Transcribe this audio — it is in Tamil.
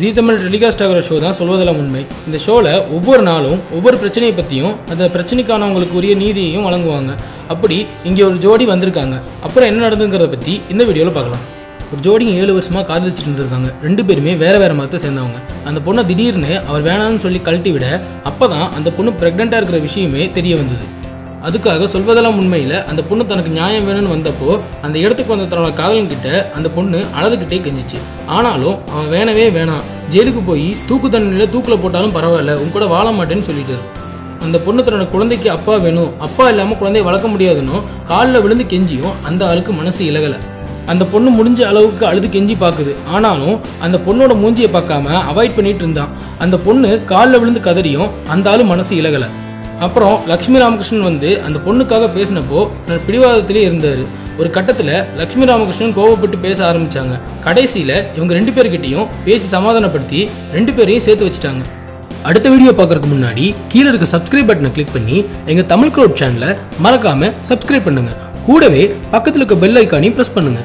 ஜீ தமிழ் டெலிகாஸ்ட் ஆகிற ஷோ தான் சொல்வதெல்லாம் உண்மை. இந்த ஷோவில் ஒவ்வொரு நாளும் ஒவ்வொரு பிரச்சனையை பற்றியும் அந்த பிரச்சனைக்கானவங்களுக்கு உரிய நீதியையும் வழங்குவாங்க. அப்படி இங்கே ஒரு ஜோடி வந்திருக்காங்க. அப்புறம் என்ன நடந்துங்கிறத பற்றி இந்த வீடியோவில் பார்க்கலாம். ஒரு ஜோடி ஏழு வருஷமா காதலிச்சுட்டு இருந்திருக்காங்க. ரெண்டு பேருமே வேற வேற மதத்தை சேர்ந்தவங்க. அந்த பொண்ணை திடீர்னு அவர் வேணாம்னு சொல்லி கழட்டி விட அப்பதான் அந்த பொண்ணு பிரெக்னெண்டா இருக்கிற விஷயமே தெரிய வந்தது. அதுக்காக சொல்வதெல்லாம் உண்மையில அந்த பொண்ணு தனக்கு நியாயம் வேணும்னு வந்தப்போ அந்த இடத்துக்கு வந்த தன்னோட காதலன் கிட்ட அந்த பொண்ணு அழுதுகிட்டே கெஞ்சிச்சு. ஆனாலும் அவன் வேணவே வேணாம். ஜெயிலுக்கு போய் தூக்கு தண்டனையில தூக்குல போட்டாலும் பரவாயில்ல உன் கூட வாழ மாட்டேன்னு சொல்லிட்டாரு அந்த பொண்ணு தன்னோட குழந்தைக்கு அப்பா வேணும். அப்பா இல்லாம குழந்தைய வளர்க்க முடியாதுன்னு காலில் விழுந்து கெஞ்சியும் அந்த ஆளுக்கு மனசு இலகல. அந்த பொண்ணு முடிஞ்ச அளவுக்கு அழுது கெஞ்சி பார்க்குது ஆனாலும் அந்த பொண்ணோட மூஞ்சியை பார்க்காம அவாய்ட் பண்ணிட்டு இருந்தான். அந்த பொண்ணு காலில் விழுந்து கதறியும் அந்த ஆளு மனசு இலகலை. அப்புறம் லக்ஷ்மி ராமகிருஷ்ணன் வந்து அந்த பொண்ணுக்காக பேசினப்போ நான் பிடிவாதத்திலே இருந்தாரு. ஒரு கட்டத்துல லக்ஷ்மி ராமகிருஷ்ணன் கோவப்பட்டு பேச ஆரம்பிச்சாங்க. கடைசியில இவங்க ரெண்டு பேர்கிட்டயும் பேசி சமாதானப்படுத்தி ரெண்டு பேரையும் சேர்த்து வச்சுட்டாங்க. அடுத்த வீடியோ பார்க்கறதுக்கு முன்னாடி கீழே இருக்க சப்ஸ்கிரைப் பட்டனை கிளிக் பண்ணி எங்க தமிழ் க்ரோட் சேனலை மறக்காம சப்ஸ்கிரைப் பண்ணுங்க. கூடவே பக்கத்துல இருக்க பெல் ஐக்கானையும் பிரஸ் பண்ணுங்க.